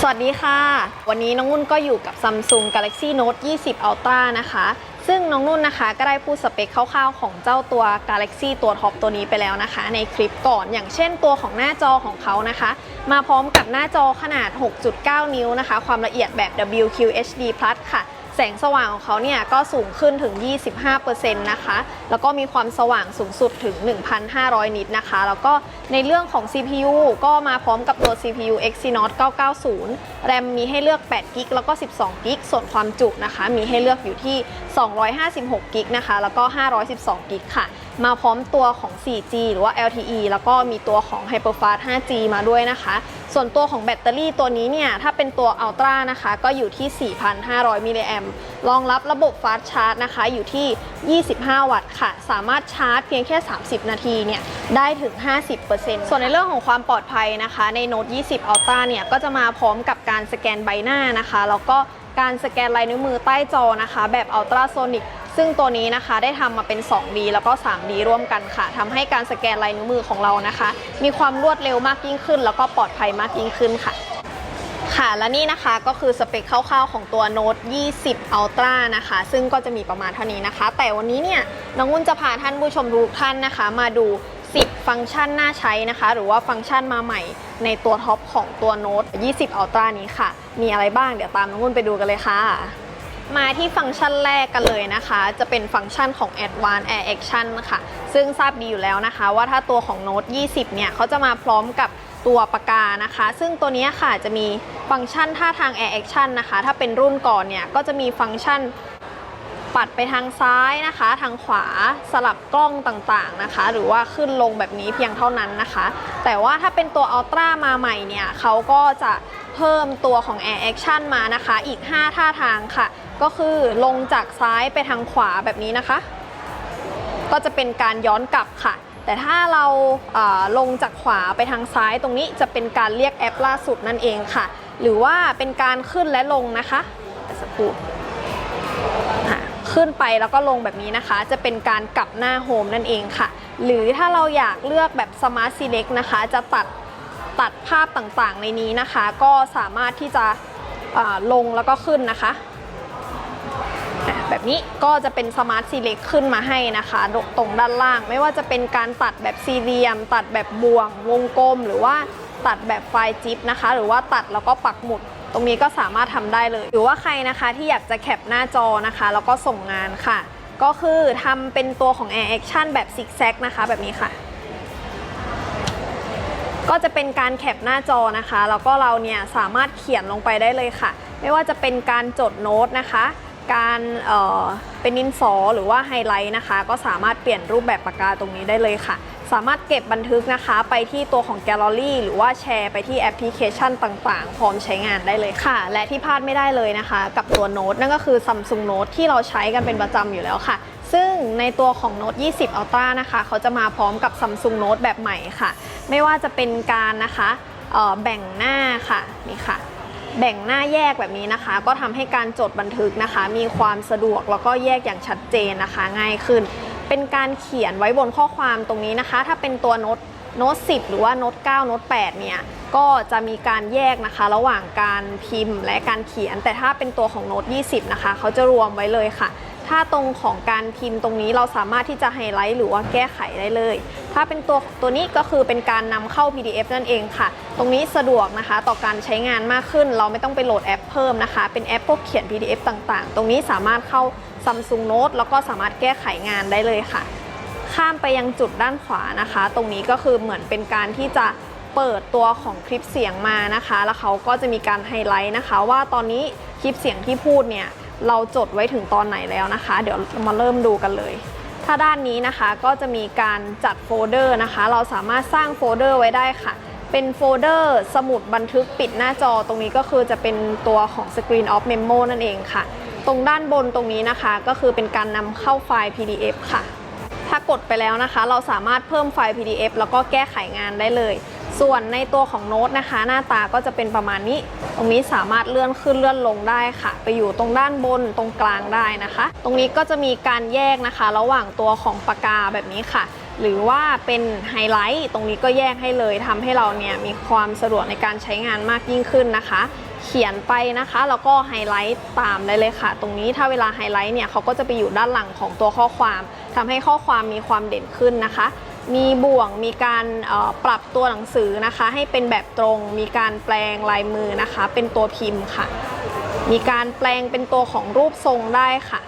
สวัสดีค่ะ วันนี้น้องนุ่นก็อยู่กับ Samsung Galaxy Note 20 Ultra นะคะ ซึ่งน้องนุ่นนะคะก็ได้พูดสเปคคร่าวๆ ของเจ้าตัว Galaxy ตัวท็อปตัวนี้ไปแล้วนะคะ ในคลิปก่อนอย่างเช่นตัวของหน้าจอของเขานะคะ มาพร้อมกับหน้าจอขนาด 6.9 นิ้วนะคะ ความละเอียดแบบ WQHD+ ค่ะ แสงสว่างของเขาเนี่ยก็สูงขึ้นถึง 25%นะคะ แล้วก็มีความสว่างสูงสุดถึง 1,500 นิตนะคะ แล้วก็ในเรื่องของ CPU ก็มาพร้อมกับตัว CPU Exynos 990 แรมมีให้เลือก8กิกแล้วก็ 12กิกส่วนความจุนะคะ มีให้เลือกอยู่ที่ 256กิกนะคะ แล้วก็ 512กิกค่ะ มาพร้อมตัวของ 4G หรือว่า LTE แล้วก็มีตัวของ Hyperfast 5G มาด้วยนะคะ ส่วนตัวของแบตเตอรี่ตัวนี้เนี่ย ถ้าเป็นตัว Ultra นะคะ ก็อยู่ที่ 4,500 มิลลิแอมรองรับระบบ Fast Charge นะคะ อยู่ที่ 25 วัตต์ค่ะ สามารถชาร์จเพียงแค่ 30 นาทีเนี่ย ได้ถึง 50%ส่วนในเรื่องของความปลอดภัยนะคะ ใน Note 20 Ultra เนี่ย ก็จะมาพร้อมกับการสแกนใบหน้านะคะ แล้วก็การสแกนลายนิ้วมือใต้จอนะคะ แบบ Ultrasonic ซึ่ ซึ่งตัวนี้นะคะได้ทำมาเป็น 2D แล้วก็ 3D ร่วมกันค่ะทำให้การสแกนลายนิ้วมือของเรานะคะ มีความรวดเร็วมากยิ่งขึ้น แล้วก็ปลอดภัยมากยิ่งขึ้นค่ะ ค่ะ และนี่นะคะก็คือสเปคคร่าวๆของตัว Note 20 Ultra นะคะ ซึ่งก็จะมีประมาณเท่านี้นะคะ แต่วันนี้เนี่ยน้องวุ่นจะพาท่านผู้ชมทุกท่านนะคะ มาดู 10 ฟังก์ชันน่าใช้นะคะ หรือว่าฟังก์ชันมาใหม่ในตัวท็อปของตัว Note 20 Ultra นี้ค่ะ มีอะไรบ้างเดี๋ยวตามน้องวุ่นไปดูกันเลยค่ะ มาที่ฟังก์ชันแรกกันเลยนะคะ จะเป็นฟังก์ชันของ Advanced Air Action ค่ะ ซึ่งทราบดีอยู่แล้วนะคะ ว่าถ้าตัวของ Note 20 เนี่ยเขาจะมาพร้อมกับตัวปากกานะคะ ซึ่งตัวนี้ค่ะจะมีฟังก์ชันท่าทาง Air Action นะคะ ถ้าเป็นรุ่นก่อนเนี่ยก็จะมีฟังก์ชันปัดไปทางซ้ายนะคะ ทางขวาสลับกล้องต่างๆนะคะ หรือว่าขึ้นลงแบบนี้เพียงเท่านั้นนะคะ แต่ว่าถ้าเป็นตัว Ultra มาใหม่เนี่ยเขาก็จะ เพิ่มตัวของ Air Action มานะคะ อีก 5 ท่าทางค่ะ ก็คือลงจากซ้ายไปทางขวาแบบนี้นะคะ ก็จะเป็นการย้อนกลับค่ะ แต่ถ้าเราอ่าลงจากขวาไปทางซ้ายตรงนี้จะเป็นการเรียกแอปล่าสุดนั่นเองค่ะ หรือว่าเป็นการขึ้นและลงนะคะสักครู่ขึ้นไปแล้วก็ลงแบบนี้นะคะ จะเป็นการกลับหน้าโฮมนั่นเองค่ะ หรือถ้าเราอยากเลือกแบบ Smart Select นะคะ จะตัด ตัดภาพต่างๆ ในนี้นะคะ ก็สามารถที่จะลงแล้วก็ขึ้นนะคะ แบบนี้ก็จะเป็น Smart Select ขึ้นมาให้นะคะ ตรงด้านล่างไม่ว่าจะเป็นการตัดแบบสี่เหลี่ยม ตัดแบบบ่วง วงกลม หรือว่าตัดแบบไฟล์จิ๊บนะคะ หรือว่าตัดแล้วก็ปักหมุดตรงนี้ก็สามารถทำได้เลย หรือว่าใครนะคะที่อยากจะแคปหน้าจอนะคะ แล้วก็ส่งงานค่ะ ก็คือทำเป็นตัวของ Air Action แบบซิกแซกนะคะแบบนี้ค่ะ ก็จะเป็นการแคปหน้าจอนะคะ แล้วก็เราเนี่ยสามารถเขียนลงไปได้เลยค่ะ ไม่ว่าจะเป็นการจดโน้ตนะคะ การเเป็นดินสอหรือว่าไฮไลท์นะคะ ก็สามารถเปลี่ยนรูปแบบปากกาตรงนี้ได้เลยค่ะ สามารถเก็บบันทึกนะคะ ไปที่ตัวของแกลเลอรี่หรือว่าแชร์ไปที่แอปพลิเคชันต่างๆ พร้อมใช้งานได้เลยค่ะ และที่พลาดไม่ได้เลยนะคะ กับตัวโน้ตนั่นก็คือ Samsung Note ที่เราใช้กันเป็นประจำอยู่แล้วค่ะ ซึ่งในตัวของ Note 20 Ultra นะคะ เขาจะมาพร้อมกับ Samsung Note แบบใหม่ค่ะ ไม่ว่าจะเป็นการนะคะแบ่งหน้าค่ะนี่ค่ะ แบ่งหน้าแยกแบบนี้นะคะ ก็ทำให้การจดบันทึกนะคะ มีความสะดวกแล้วก็แยกอย่างชัดเจนนะคะ ง่ายขึ้น เป็นการเขียนไว้บนข้อความตรงนี้นะคะ ถ้าเป็นตัวโน้ตโน้ต10 หรือว่าโน้ต9โน้ต8เนี่ยก็จะมีการแยกนะคะ ระหว่างการพิมพ์และการเขียน แต่ถ้าเป็นตัวของโน้ต20 นะคะ เขาจะรวมไว้เลยค่ะ ถ้าตรงของการพิมพ์ตรงนี้เราสามารถที่จะไฮไลท์หรือว่าแก้ไขได้เลย ถ้าเป็นตัวตัวนี้ก็คือเป็นการนำเข้า PDF นั่นเองค่ะ ตรงนี้สะดวกนะคะ ต่อการใช้งานมากขึ้น เราไม่ต้องไปโหลดแอปเพิ่มนะคะ เป็นแอปพวกเขียน PDF ต่างๆ ตรงนี้สามารถเข้า Samsung Note แล้วก็สามารถแก้ไขงานได้เลยค่ะ ข้ามไปยังจุดด้านขวานะคะ ตรงนี้ก็คือเหมือนเป็นการที่จะเปิดตัวของคลิปเสียงมานะคะ แล้วเขาก็จะมีการไฮไลท์นะคะ ว่าตอนนี้คลิปเสียงที่พูดเนี่ย เราจดไว้ถึงตอนไหนแล้วนะคะ เดี๋ยวมาเริ่มดูกันเลย ถ้าด้านนี้นะคะก็จะมีการจัดโฟลเดอร์นะคะ เราสามารถสร้างโฟลเดอร์ไว้ได้ค่ะ เป็นโฟลเดอร์สมุดบันทึกปิดหน้าจอตรงนี้ก็คือจะเป็นตัวของ Screen of Memo นั่นเองค่ะ ตรงด้านบนตรงนี้นะคะ ก็คือเป็นการนำเข้าไฟล์ PDF ค่ะ ถ้ากดไปแล้วนะคะ เราสามารถเพิ่มไฟล์ PDF แล้วก็แก้ไขงานได้เลย ส่วนในตัวของโน้ตนะคะ หน้าตาก็จะเป็นประมาณนี้ ตรงนี้สามารถเลื่อนขึ้นเลื่อนลงได้ค่ะ ไปอยู่ตรงด้านบนตรงกลางได้นะคะ ตรงนี้ก็จะมีการแยกนะคะ ระหว่างตัวของปากกาแบบนี้ค่ะ หรือว่าเป็นไฮไลท์ตรงนี้ก็แยกให้เลยทำให้เราเนี่ยมีความสะดวกในการใช้งานมากยิ่งขึ้นนะคะ เขียนไปนะคะแล้วก็ไฮไลท์ตามได้เลยค่ะ ตรงนี้ถ้าเวลาไฮไลท์เนี่ยเขาก็จะไปอยู่ด้านหลังของตัวข้อความทำให้ข้อความมีความเด่นขึ้นนะคะ มีบ่วงมีการปรับตัวหนังสือนะคะ ให้เป็นแบบตรง มีการแปลงลายมือนะคะ เป็นตัวพิมพ์ค่ะ มีการแปลงเป็นตัวของรูปทรงได้ค่ะ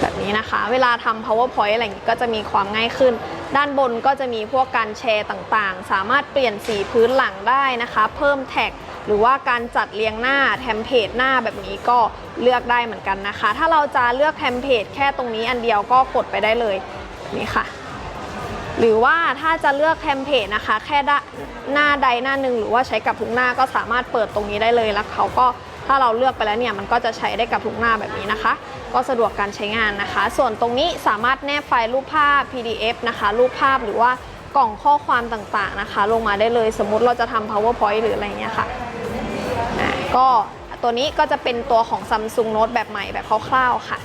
แบบนี้นะคะ เวลาทำ powerpoint อะไรอย่างงี้ก็จะมีความง่ายขึ้น ด้านบนก็จะมีพวกการแชร์ต่างๆ สามารถเปลี่ยนสีพื้นหลังได้นะคะ เพิ่มแท็กหรือว่าการจัดเรียงหน้าเทมเพลตหน้าแบบนี้ก็เลือกได้เหมือนกันนะคะ ถ้าเราจะเลือกเทมเพลตแค่ตรงนี้อันเดียวก็กดไปได้เลย นี้ค่ะ หรือว่าถ้าจะเลือกเทมเพลตนะคะ แค่ด้หน้าใดหน้าหนึ่งหรือว่าใช้กับทุกหน้าก็สามารถเปิดตรงนี้ได้เลยแล้วเขาก็ถ้าเราเลือกไปแล้วเนี่ยมันก็จะใช้ได้กับทุกหน้าแบบนี้นะคะ ก็สะดวกการใช้งานนะคะ ส่วนตรงนี้สามารถแนบไฟล์รูปภาพ PDF นะคะ รูปภาพหรือว่ากล่องข้อความต่างๆนะคะ ลงมาได้เลยสมมุติเราจะทำ powerpoint หรืออะไรเงี้ยค่ะก็ตัวนี้ก็จะเป็นตัวของ Samsung Note แบบใหม่แบบคร่าวๆค่ะ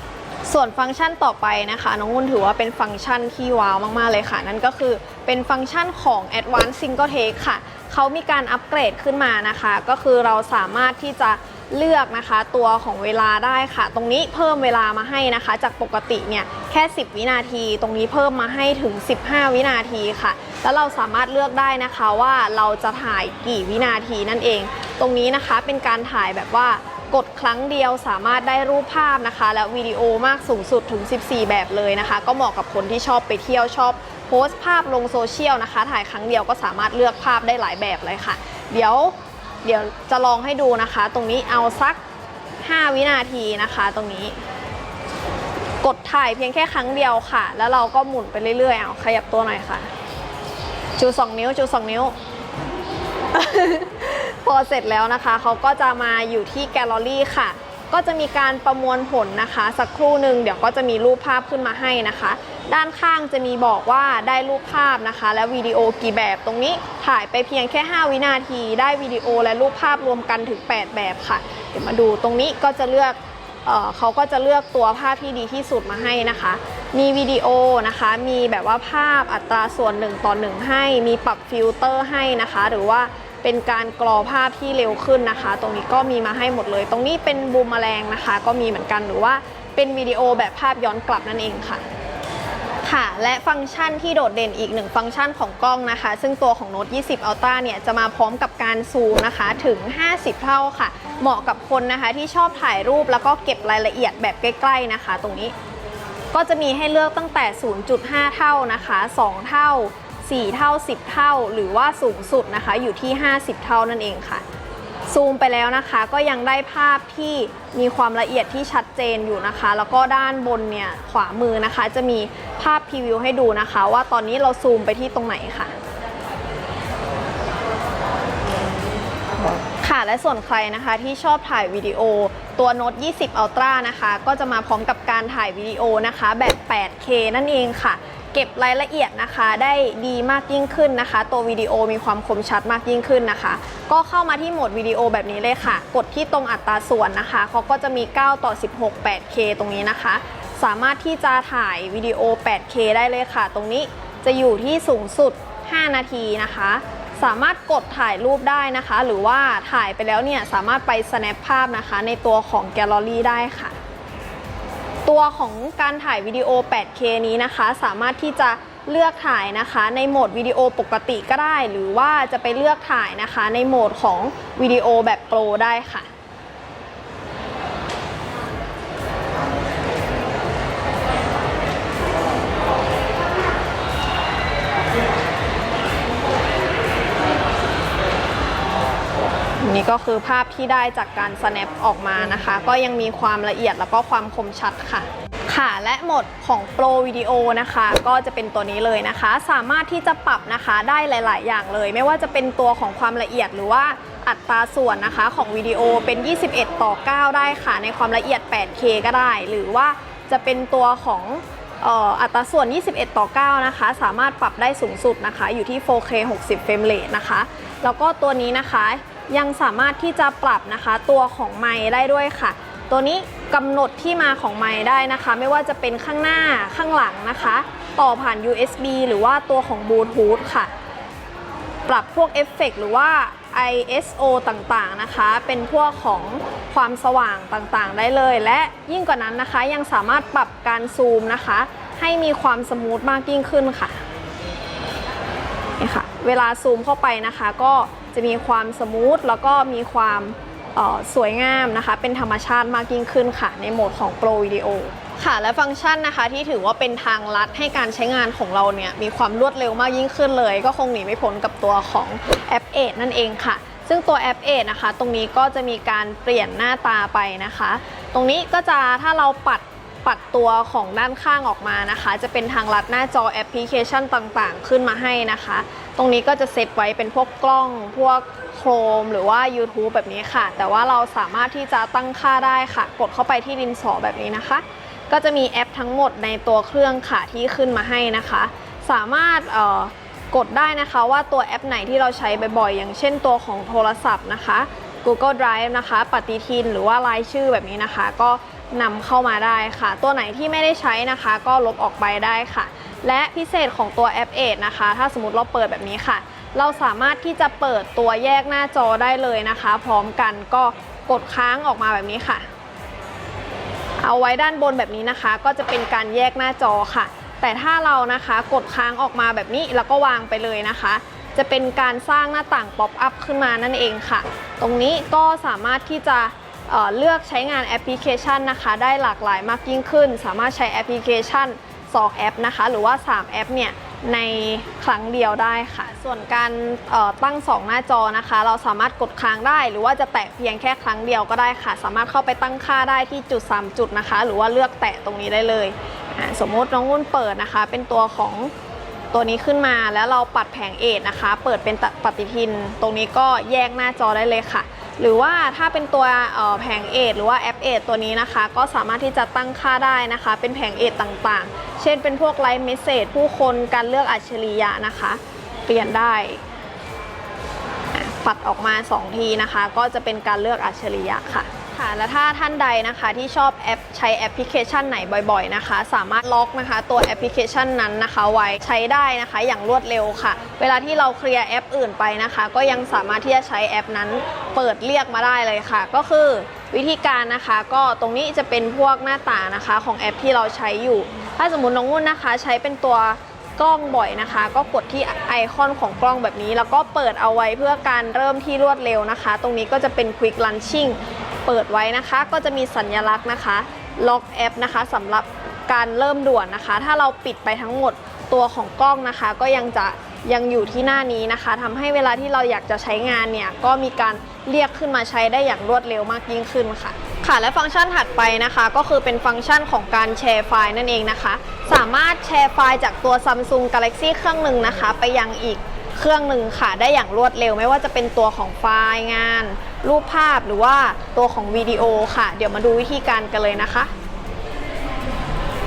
ส่วนฟังก์ชันต่อไปนะคะ น้องนุ่นถือว่าเป็นฟังก์ชันที่ว้าวมาก ๆ เลยค่ะ นั่นก็คือเป็นฟังก์ชันของ Advanced Single Take ค่ะ เขามีการอัปเกรดขึ้นมานะคะ ก็คือเราสามารถที่จะเลือกนะคะ ตัวของเวลาได้ค่ะ ตรงนี้เพิ่มเวลามาให้นะคะ จากปกติเนี่ยแค่ 10 วินาที ตรงนี้เพิ่มมาให้ถึง 15 วินาทีค่ะ แล้วเราสามารถเลือกได้นะคะว่าเราจะถ่ายกี่วินาทีนั่นเอง ตรงนี้นะคะเป็นการถ่ายแบบว่า กดครั้งเดียวสามารถได้รูปภาพนะคะ และวิดีโอมากสูงสุดถึง 14 แบบเลยนะคะ ก็เหมาะกับคนที่ชอบไปเที่ยวชอบโพสต์ภาพลงโซเชียลนะคะ ถ่ายครั้งเดียวก็สามารถเลือกภาพได้หลายแบบเลยค่ะ เดี๋ยวเดี๋ยวจะลองให้ดูนะคะ ตรงนี้เอาสัก 5 วินาทีนะคะ ตรงนี้ กดถ่ายเพียงแค่ครั้งเดียวค่ะ แล้วเราก็หมุนไปเรื่อยๆเอาขยับตัวหน่อยค่ะ จู 2 นิ้ว จู 2 นิ้ว พอเสร็จแล้วนะคะเขาก็จะมาอยู่ที่แกลเลอรี่ค่ะ ก็จะมีการประมวลผลนะคะ สักครู่หนึ่งเดี๋ยวก็จะมีรูปภาพขึ้นมาให้นะคะ ด้านข้างจะมีบอกว่าได้รูปภาพนะคะ และวิดีโอกี่แบบตรงนี้ถ่ายไปเพียงแค่ 5 วินาที ได้วิดีโอและรูปภาพรวมกันถึง 8 แบบค่ะ เดี๋ยวมาดูตรงนี้ก็จะเลือกเออเขาก็จะเลือกตัวภาพที่ดีที่สุดมาให้นะคะ มีวิดีโอนะคะ มีแบบว่าภาพอัตราส่วน 1 ต่อ 1 ให้ มีปรับฟิลเตอร์ให้นะคะ หรือว่า เป็นการกรอภาพที่เร็วขึ้นนะคะ ตรงนี้ก็มีมาให้หมดเลย ตรงนี้เป็นบูมแมลงนะคะ ก็มีเหมือนกันหรือว่าเป็นวิดีโอแบบภาพย้อนกลับนั่นเองค่ะค่ะและฟังก์ชันที่โดดเด่นอีกหนึ่งฟังก์ชันของกล้องนะคะ ซึ่งตัวของ Note 20 Ultra เนี่ยจะมาพร้อมกับการซูมนะคะถึง 50 เท่าค่ะ เหมาะกับคนนะคะที่ชอบถ่ายรูปแล้วก็เก็บรายละเอียดแบบใกล้ๆนะคะ ตรงนี้ก็จะมีให้เลือกตั้งแต่ 0.5 เท่านะคะ 2 เท่า 4 เท่า 10 เท่า หรือว่าสูงสุดนะคะอยู่ที่ 50 เท่านั่นเองค่ะ ซูมไปแล้วนะคะก็ยังได้ภาพที่มีความละเอียดที่ชัดเจนอยู่นะคะ แล้วก็ด้านบนเนี่ยขวามือนะคะ จะมีภาพพรีวิวให้ดูนะคะ ว่าตอนนี้เราซูมไปที่ตรงไหนค่ะค่ะและส่วนใครนะคะที่ชอบถ่ายวิดีโอตัว Note 20 Ultra นะคะ ก็จะมาพร้อมกับการถ่ายวิดีโอนะคะแบบ 8K นั่นเองค่ะ เก็บรายละเอียดนะคะ ได้ดีมากยิ่งขึ้นนะคะ ตัววิดีโอมีความคมชัดมากยิ่งขึ้นนะคะ ก็เข้ามาที่โหมดวิดีโอแบบนี้เลยค่ะ กดที่ตรงอัตราส่วนนะคะเขาก็จะมี 9 ต่อ 16 8K ตรงนี้นะคะ สามารถที่จะถ่ายวิดีโอ 8K ได้เลยค่ะ ตรงนี้จะอยู่ที่สูงสุด 5 นาทีนะคะ สามารถกดถ่ายรูปได้นะคะ หรือว่าถ่ายไปแล้วเนี่ยสามารถไป snap ภาพนะคะ ในตัวของแกลเลอรี่ได้ค่ะ ตัวของการถ่ายวิดีโอ 8K นี้นะคะ สามารถที่จะเลือกถ่ายนะคะในโหมดวิดีโอปกติก็ได้ หรือว่าจะไปเลือกถ่ายนะคะในโหมดของวิดีโอแบบโปรได้ค่ะ นี่ก็คือภาพที่ได้จากการ snap ออกมานะคะ ก็ยังมีความละเอียดแล้วก็ความคมชัดค่ะ ค่ะ และโหมดของ Pro Video นะคะ ก็จะเป็นตัวนี้เลยนะคะ สามารถที่จะปรับนะคะได้หลาย ๆ อย่างเลย ไม่ว่าจะเป็นตัวของความละเอียดหรือว่าอัตราส่วนนะคะของวิดีโอเป็น 21 ต่อ 9 ได้ค่ะ ในความละเอียด 8K ก็ได้ หรือว่าจะเป็นตัวของอัตราส่วน 21 ต่อ 9 นะคะ สามารถปรับได้สูงสุดนะคะ อยู่ที่ 4K 60 เฟรมเรทนะคะ แล้วก็ตัวนี้นะคะ ยังสามารถที่จะปรับนะคะตัวของไมค์ได้ด้วยค่ะ ตัวนี้กำหนดที่มาของไมค์ได้นะคะ ไม่ว่าจะเป็นข้างหน้าข้างหลังนะคะ ต่อผ่าน USB หรือว่าตัวของบลูทูธค่ะ ปรับพวกเอฟเฟกต์หรือว่า ISO ต่างๆนะคะ เป็นพวกของความสว่างต่างๆ ได้เลย และยิ่งกว่านั้นนะคะ ยังสามารถปรับการซูมนะคะ ให้มีความสมูทมากยิ่งขึ้นค่ะนี่ค่ะ เวลาซูมเข้าไปนะคะก็ จะมีความสมูทแล้วก็มีความออสวยงามนะคะ เป็นธรรมชาติมากยิ่งขึ้นค่ะ ในโหมดของ Pro Video ค่ะ และฟังก์ชันนะคะที่ถือว่าเป็นทางลัดให้การใช้งานของเราเนี่ย มีความรวดเร็วมากยิ่งขึ้นเลย ก็คงหนีไม่พ้นกับตัวของแอปเอนั่นเองค่ะ ซึ่งตัวแอปเอนะคะ ตรงนี้ก็จะมีการเปลี่ยนหน้าตาไปนะคะ ตรงนี้ก็จะถ้าเราปัด ปัดตัวของด้านข้างออกมานะคะ จะเป็นทางลัดหน้าจอแอปพลิเคชันต่างๆ ขึ้นมาให้นะคะ ตรงนี้ก็จะเซตไว้เป็นพวกกล้อง พวกโครมหรือว่า YouTube แบบนี้ค่ะ แต่ว่าเราสามารถที่จะตั้งค่าได้ค่ะ กดเข้าไปที่ดินสอแบบนี้นะคะ ก็จะมีแอปทั้งหมดในตัวเครื่องค่ะที่ขึ้นมาให้นะคะ สามารถกดได้นะคะว่าตัวแอปไหนที่เราใช้บ่อยๆ อย่างเช่นตัวของโทรศัพท์นะคะ Google Drive นะคะ ปฏิทินหรือว่ารายชื่อแบบนี้นะคะ ก็ นำเข้ามาได้ค่ะ ตัวไหนที่ไม่ได้ใช้นะคะ ก็ลบออกไปได้ค่ะ และพิเศษของตัวแอปเอนะคะ ถ้าสมมติเราเปิดแบบนี้ค่ะ เราสามารถที่จะเปิดตัวแยกหน้าจอได้เลยนะคะ พร้อมกันก็กดค้างออกมาแบบนี้ค่ะ เอาไว้ด้านบนแบบนี้นะคะ ก็จะเป็นการแยกหน้าจอค่ะ แต่ถ้าเรานะคะกดค้างออกมาแบบนี้แล้วก็วางไปเลยนะคะจะเป็นการสร้างหน้าต่างป๊อปอัพขึ้นมานั่นเองค่ะ ตรงนี้ก็สามารถที่จะ เลือกใช้งานแอปพลิเคชันนะคะ ได้หลากหลายมากยิ่งขึ้น สามารถใช้แอปพลิเคชัน 2 แอปนะคะ หรือว่า 3 แอปเนี่ยในครั้งเดียวได้ค่ะ ส่วนการตั้ง 2 หน้าจอนะคะ เราสามารถกดค้างได้ หรือว่าจะแตะเพียงแค่ครั้งเดียวก็ได้ค่ะ สามารถเข้าไปตั้งค่าได้ที่จุด 3 จุดนะคะ หรือว่าเลือกแตะตรงนี้ได้เลย สมมติน้องนุ่นเปิดนะคะ เป็นตัวของตัวนี้ขึ้นมาแล้วเราปัดแผงเอทนะคะ เปิดเป็นปฏิทิน ตรงนี้ก็แยกหน้าจอได้เลยค่ะ หรือว่าถ้าเป็นตัวแผงเอทหรือว่าแอปเอทตัวนี้นะคะ ก็สามารถที่จะตั้งค่าได้นะคะ เป็นแผงเอทต่างๆ เช่นเป็นพวกไลฟ์เมสเซจผู้คนการเลือกอัจฉริยะนะคะ เปลี่ยนได้ปัดออกมา 2 ทีนะคะ ก็จะเป็นการเลือกอัจฉริยะค่ะค่ะและถ้าท่านใดนะคะที่ชอบแอปใช้แอปพลิเคชันไหนบ่อยๆนะคะ สามารถล็อกนะคะ ตัวแอปพลิเคชันนั้นนะคะ ไว้ใช้ได้นะคะ อย่างรวดเร็วค่ะ เวลาที่เราเคลียร์แอปอื่นไปนะคะ ก็ยังสามารถที่จะใช้แอปนั้น เปิดเรียกมาได้เลยค่ะ ก็คือวิธีการนะคะก็ตรงนี้จะเป็นพวกหน้าต่างนะคะของแอปที่เราใช้อยู่ ถ้าสมมติน้องนุ่นนะคะ ใช้เป็นตัวกล้องบ่อยนะคะ ก็กดที่ไอคอนของกล้องแบบนี้ แล้วก็เปิดเอาไว้เพื่อการเริ่มที่รวดเร็วนะคะ ตรงนี้ก็จะเป็น Quick Launching เปิดไว้นะคะ ก็จะมีสัญลักษณ์นะคะ ล็อกแอปนะคะสำหรับการเริ่มด่วนนะคะ ถ้าเราปิดไปทั้งหมดตัวของกล้องนะคะ ก็ยังจะ ยังอยู่ที่หน้านี้นะคะทำให้เวลาที่เราอยากจะใช้งานเนี่ยก็มีการเรียกขึ้นมาใช้ได้อย่างรวดเร็วมากยิ่งขึ้นค่ะ ค่ะและฟังก์ชันถัดไปนะคะ ก็คือเป็นฟังก์ชันของการแชร์ไฟล์นั่นเองนะคะ สามารถแชร์ไฟล์จากตัว Samsung Galaxy เครื่องหนึ่งนะคะ ไปยังอีกเครื่องหนึ่งค่ะ ได้อย่างรวดเร็วไม่ว่าจะเป็นตัวของไฟล์งาน รูปภาพหรือว่าตัวของวิดีโอค่ะ เดี๋ยวมาดูวิธีการกันเลยนะคะ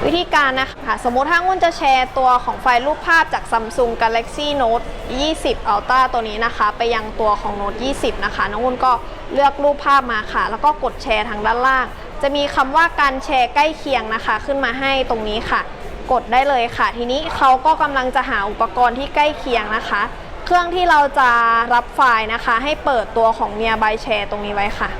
วิธีการนะคะสมมติถ้านุ่นจะแชร์ตัวของไฟล์รูปภาพจาก Samsung Galaxy Note 20 Ultra ตัวนี้นะคะ ไปยังตัวของ Note 20 นะคะ น้องนุ่นก็เลือกรูปภาพมาค่ะ แล้วก็กดแชร์ทางด้านล่าง จะมีคำว่าการแชร์ใกล้เคียงนะคะ ขึ้นมาให้ตรงนี้ค่ะ กดได้เลยค่ะ ทีนี้เขาก็กำลังจะหาอุปกรณ์ที่ใกล้เคียงนะคะ เครื่องที่เราจะรับไฟล์นะคะ ให้เปิดตัวของ Nearby Share ตรงนี้ไว้ค่ะ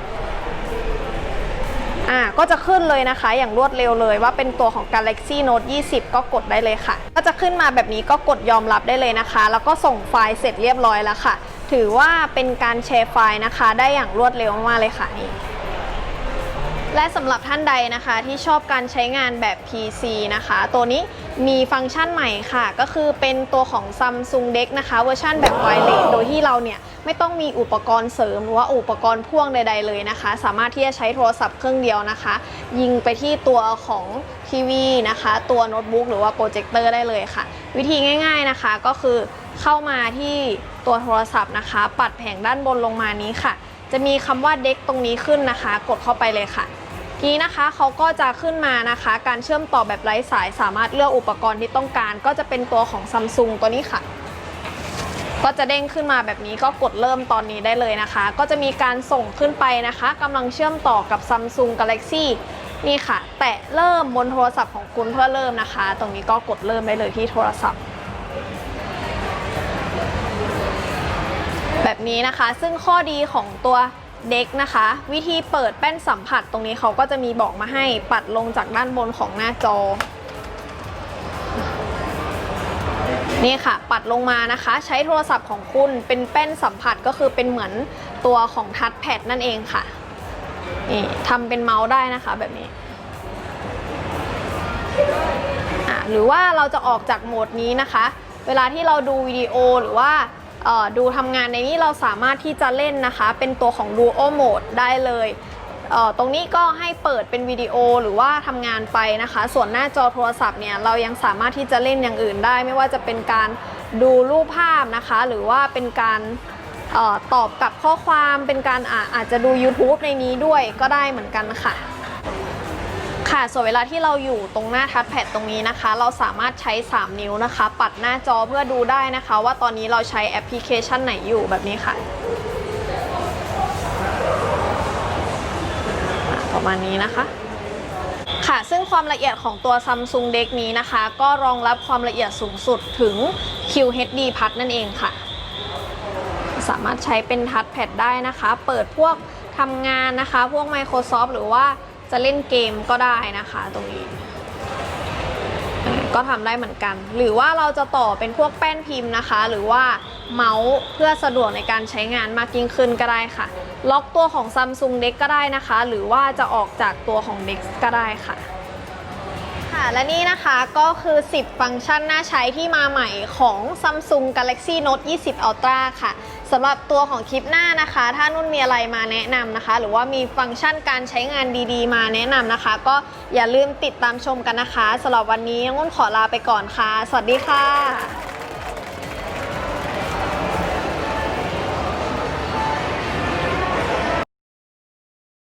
อ่าก็จะขึ้นเลยนะคะ อย่างรวดเร็วเลยว่าเป็นตัวของ Galaxy Note 20 ก็กดได้เลยค่ะ ก็จะขึ้นมาแบบนี้ก็กดยอมรับได้เลยนะคะ แล้วก็ส่งไฟล์เสร็จเรียบร้อยแล้วค่ะ ถือว่าเป็นการแชร์ไฟล์นะคะ ได้อย่างรวดเร็วมากเลยค่ะนี่และสำหรับท่านใดนะคะที่ชอบการใช้งานแบบ PC นะคะ ตัวนี้มีฟังก์ชันใหม่ค่ะ ก็คือเป็นตัวของ Samsung Deck นะคะ เวอร์ชันแบบไวเลสโดยที่เราเนี่ย ไม่ต้องมีอุปกรณ์เสริมหรือว่าอุปกรณ์พ่วงใด ๆ เลยนะคะ สามารถที่จะใช้โทรศัพท์เครื่องเดียวนะคะ ยิงไปที่ตัวของทีวีนะคะ ตัวโน้ตบุ๊กหรือว่าโปรเจคเตอร์ได้เลยค่ะ วิธีง่าย ๆนะคะก็คือเข้ามาที่ตัวโทรศัพท์นะคะ ปัดแผงด้านบนลงมานี้ค่ะ จะมีคำว่าเด็กตรงนี้ขึ้นนะคะ กดเข้าไปเลยค่ะทีนี้นะคะเขาก็จะขึ้นมานะคะ การเชื่อมต่อแบบไร้สายสามารถเลือกอุปกรณ์ที่ต้องการ ก็จะเป็นตัวของ Samsung ตัวนี้ค่ะ ก็จะเด้งขึ้นมาแบบนี้ก็กดเริ่มตอนนี้ได้เลยนะคะ ก็จะมีการส่งขึ้นไปนะคะกำลังเชื่อมต่อกับ Samsung Galaxy นี่ค่ะ แตะเริ่มบนโทรศัพท์ของคุณเพื่อเริ่มนะคะ ตรงนี้ก็กดเริ่มได้เลยที่โทรศัพท์ แบบนี้นะคะซึ่งข้อดีของตัวเด็กนะคะ วิธีเปิดแป้นสัมผัสตรงนี้เขาก็จะมีบอกมาให้ปัดลงจากด้านบนของหน้าจอ นี่ค่ะ ปัดลงมานะคะ ใช้โทรศัพท์ของคุณเป็นแป้นสัมผัสก็คือเป็นเหมือนตัวของทัชแพดนั่นเองค่ะนี่ทำเป็นเมาส์ได้นะคะแบบนี้หรือว่าเราจะออกจากโหมดนี้นะคะ เวลาที่เราดูวิดีโอหรือว่าดูทำงานในนี้เราสามารถที่จะเล่นนะคะ เป็นตัวของ Duo Mode ได้เลย ตรงนี้ก็ให้เปิดเป็นวิดีโอหรือว่าทำงานไปนะคะ ส่วนหน้าจอโทรศัพท์เนี่ยเรายังสามารถที่จะเล่นอย่างอื่นได้ ไม่ว่าจะเป็นการดูรูปภาพนะคะ หรือว่าเป็นการออตอบกับข้อความเป็นการอาอาจจะดู YouTube ในนี้ด้วยก็ได้เหมือนกันค่ะ ค่ะส่วนเวลาที่เราอยู่ตรงหน้าทัชแพดตรงนี้นะคะ เราสามารถใช้ 3 นิ้วนะคะ ปัดหน้าจอเพื่อดูได้นะคะ ว่าตอนนี้เราใช้แอปพลิเคชันไหนอยู่แบบนี้ค่ะอะ ประมาณนี้นะคะค่ะซึ่งความละเอียดของตัว Samsung Deck นี้นะคะ ก็รองรับความละเอียดสูงสุดถึง QHD พัดนั่นเองค่ะ สามารถใช้เป็นทัชแพดได้นะคะ เปิดพวกทำงานนะคะ พวก Microsoft หรือว่าจะเล่นเกมก็ได้นะคะตรงนี้ ก็ทำได้เหมือนกัน หรือว่าเราจะต่อเป็นพวกแป้นพิมพ์นะคะ หรือว่าเมาส์เพื่อสะดวกในการใช้งานมากยิ่งขึ้นก็ได้ค่ะ ล็อกตัวของ Samsung Deck ก็ได้นะคะ หรือว่าจะออกจากตัวของ Deck ก็ได้ค่ะค่ะ และนี่นะคะก็คือ 10 ฟังก์ชันน่าใช้ที่มาใหม่ของ Samsung Galaxy Note 20 Ultra ค่ะ สำหรับตัวของคลิปหน้านะคะ ถ้านุ่นมีอะไรมาแนะนำนะคะ หรือว่ามีฟังก์ชันการใช้งานดีๆ มาแนะนำนะคะ ก็อย่าลืมติดตามชมกันนะคะสำหรับวันนี้นุ่นขอลาไปก่อนค่ะ สวัสดีค่ะ